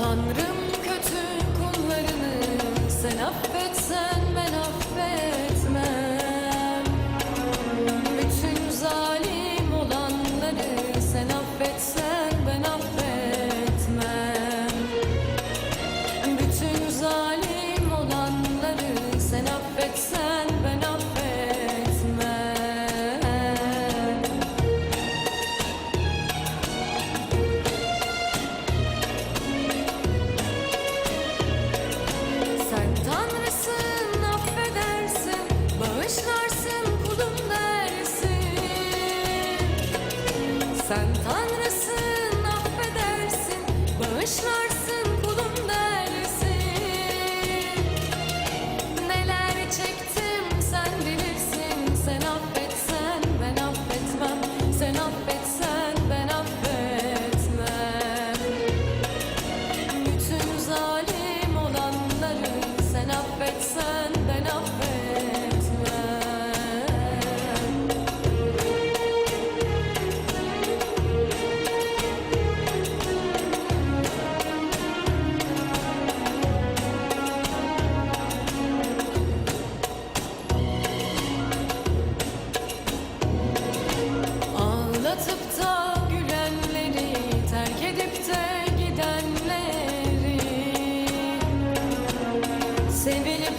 Tanrım kötü kullarını sen affetsen ben affetsen Sen tanrısın affedersin. Bağışlarsın Sevilip